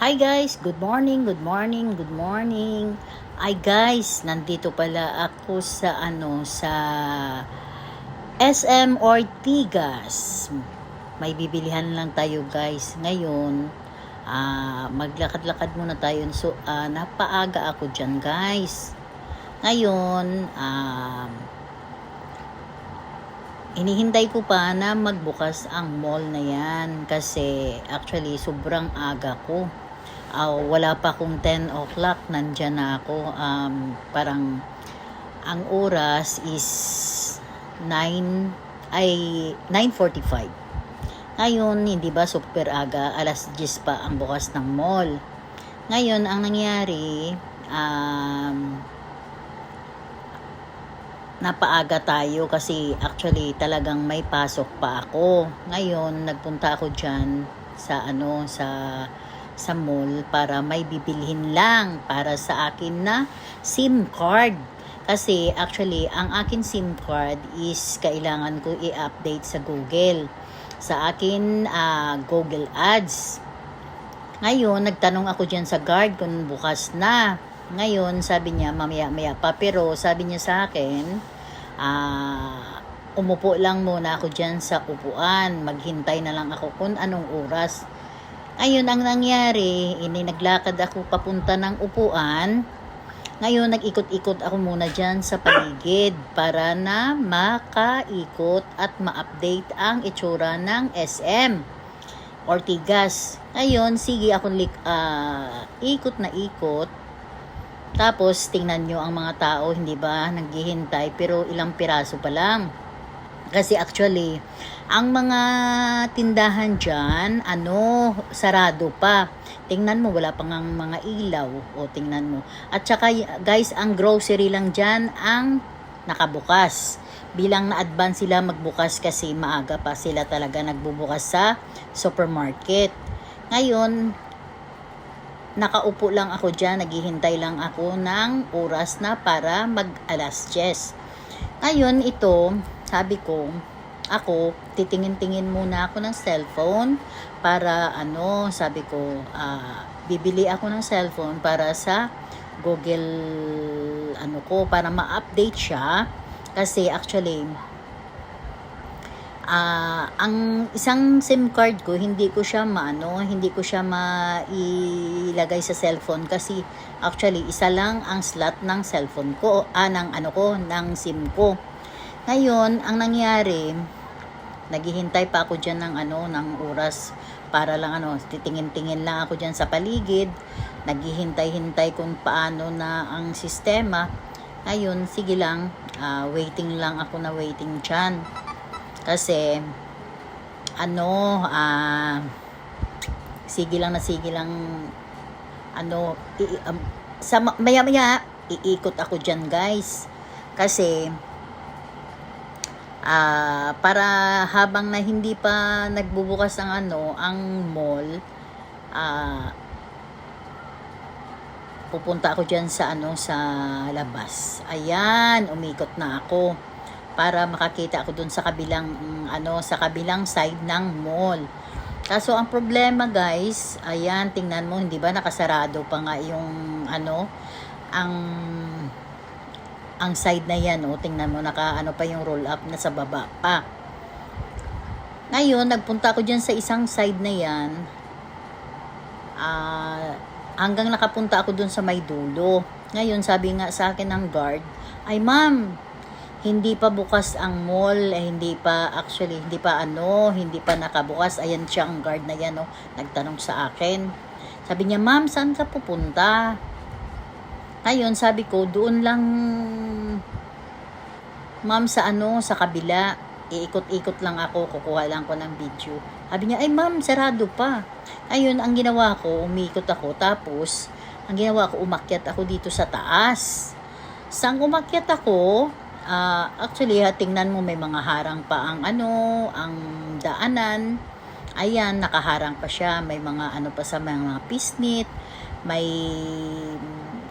Hi guys, good morning, good morning, good morning. Ay guys, nandito pala ako sa ano sa SM Ortigas. May bibilihan lang tayo guys. Ngayon, ah maglakad-lakad muna tayo. So, ah, napaaga ako dyan guys. Ngayon, um, Inihintay ko pa na magbukas ang mall na yan kasi actually sobrang aga ko. Ah, wala pa akong 10 o'clock, nandyan na ako. Um, parang ang oras is 9 ay 9.45. Ngayon, hindi ba super aga, alas 10 pa ang bukas ng mall. Ngayon, ang nangyari, um, napaaga tayo kasi actually talagang may pasok pa ako. Ngayon, nagpunta ako dyan sa ano, sa sa mall para may bibilhin lang para sa akin na SIM card. Kasi actually, ang akin SIM card is kailangan ko i-update sa Google. Sa akin, ah, Google Ads. Ngayon, nagtanong ako dyan sa guard kung bukas na. Ngayon, sabi niya, mamaya-maya pa. Pero sabi niya sa akin, ah, umupo lang muna ako dyan sa upuan. Maghintay na lang ako kung anong oras. Ngayon, ang nangyari, ini naglakad ako papunta ng upuan. Ngayon, nag-ikot-ikot ako muna dyan sa paligid para na makaikot at ma-update ang itsura ng SM. Ortigas. Ngayon, sige ako lik, ah, ikot na ikot. Tapos, tingnan nyo ang mga tao, hindi ba, naghihintay, pero ilang piraso pa lang. Kasi actually, ang mga tindahan dyan, ano, sarado pa. Tingnan mo, wala pang ang mga ilaw. O, tingnan mo. At saka, guys, ang grocery lang dyan ang nakabukas. Bilang na-advance sila magbukas kasi maaga pa sila talaga nagbubukas sa supermarket. Ngayon, nakaupo lang ako dyan, naghihintay lang ako ng oras na para mag alas 10. Ngayon, ito, sabi ko, ako, titingin-tingin muna ako ng cellphone para ano, sabi ko, ah, bibili ako ng cellphone para sa Google, ano ko, para ma-update siya. Kasi actually, ah ang isang SIM card ko, hindi ko siya maano, hindi ko siya mailagay sa cellphone kasi actually isa lang ang slot ng cellphone ko, ah, ng ano ko, ng SIM ko. Ngayon, ang nangyari, naghihintay pa ako diyan ng ano, ng oras para lang ano, titingin-tingin lang ako diyan sa paligid, naghihintay-hintay kung paano na ang sistema. Ngayon, sige lang, ah, waiting lang ako na waiting dyan. Kasi, ano, ah, sige lang na sige lang, ano, i- um, sa ma- maya-maya, iikot ako dyan, guys. Kasi, ah, para habang na hindi pa nagbubukas ang ano, ang mall, ah, pupunta ako dyan sa ano, sa labas. Ayan, umikot na ako para makakita ako dun sa kabilang mm, ano sa kabilang side ng mall. Kaso ang problema guys, ayan tingnan mo hindi ba nakasarado pa nga yung ano ang ang side na yan oh, tingnan mo naka ano pa yung roll up na sa baba pa. Ngayon, nagpunta ako diyan sa isang side na yan. Ah, hanggang nakapunta ako dun sa may dulo. Ngayon, sabi nga sa akin ng guard, ay ma'am, hindi pa bukas ang mall, eh, hindi pa actually hindi pa ano, hindi pa nakabukas. Ayan siya ang guard na yan, oh, nagtanong sa akin. Sabi niya, "Ma'am, saan ka pupunta?" Ayun, sabi ko, doon lang Ma'am sa ano, sa kabila. Iikot-ikot lang ako, kukuha lang ko ng video. Sabi niya, ay ma'am, sarado pa. Ayun, ang ginawa ko, umikot ako. Tapos, ang ginawa ko, umakyat ako dito sa taas. Sang umakyat ako, Ah, actually, ha, tingnan mo may mga harang pa ang ano, ang daanan. Ayan, nakaharang pa siya. May mga ano pa sa mga pisnit. May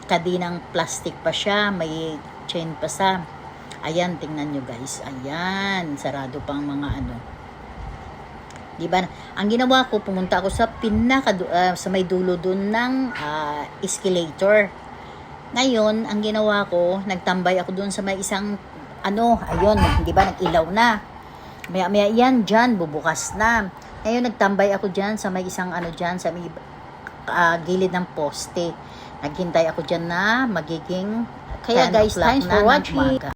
kadinang plastic pa siya. May chain pa sa. Ayan, tingnan nyo guys. Ayan, sarado pang mga ano. Di ba? Ang ginawa ko, pumunta ako sa pinaka ah, sa may dulo doon ng ah, escalator. Ngayon, ang ginawa ko, nagtambay ako doon sa may isang ano, ayun, di ba, nag-ilaw na. Maya, maya yan, dyan, bubukas na. Ngayon, nagtambay ako dyan sa may isang ano dyan, sa may ah, gilid ng poste. Naghintay ako dyan na magiging Kaya 10 guys, thanks for ng watching. umaga.